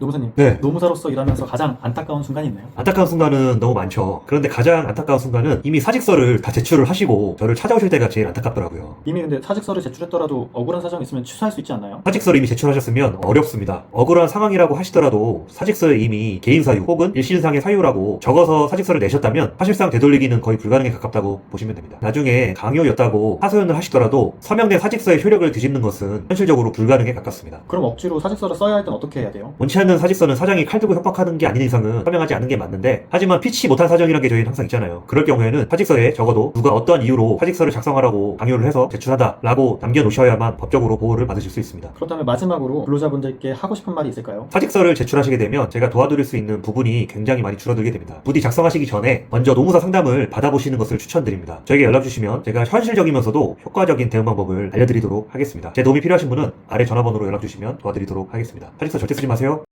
노무사님, 네. 노무사로서 일하면서 가장 안타까운 순간이 있나요? 안타까운 순간은 너무 많죠. 그런데 가장 안타까운 순간은 이미 사직서를 다 제출을 하시고 저를 찾아오실 때가 제일 안타깝더라고요. 이미 근데 사직서를 제출했더라도 억울한 사정이 있으면 취소할 수 있지 않나요? 사직서를 이미 제출하셨으면 어렵습니다. 억울한 상황이라고 하시더라도 사직서에 이미 개인 사유 혹은 일신상의 사유라고 적어서 사직서를 내셨다면 사실상 되돌리기는 거의 불가능에 가깝다고 보시면 됩니다. 나중에 강요였다고 하소연을 하시더라도 서명된 사직서의 효력을 뒤집는 것은 현실적으로 불가능에 가깝습니다. 그럼 억지로 사직서를 써야 할 땐 어떻게 해야 돼요? 원치 않는 사직서는 사장이 칼 들고 협박하는 게 아닌 이상은 서명하지 않는 게 맞는데 하지만 피치 못한 사정이라는 게 저희는 항상 있잖아요. 그럴 경우에는 사직서에 적어도 누가 어떠한 이유로 사직서를 작성하라고 강요를 해서 제출하다라고 남겨놓으셔야만 법적으로 보호를 받으실 수 있습니다. 그렇다면 마지막으로 근로자분들께 하고 싶은 말이 있을까요? 사직서를 제출하시게 되면 제가 도와드릴 수 있는 부분이 굉장히 많이 줄어들게 됩니다. 부디 작성하시기 전에 먼저 노무사 상담을 받아보시는 것을 추천드립니다. 저에게 연락 주시면 제가 현실적이면서도 효과적인 대응 방법을 알려드리도록 하겠습니다. 제 도움이 필요하신 분은 아래 전화번호로 연락 주시면 도와드리도록 하겠습니다. 사직서 절대 쓰지 마세요.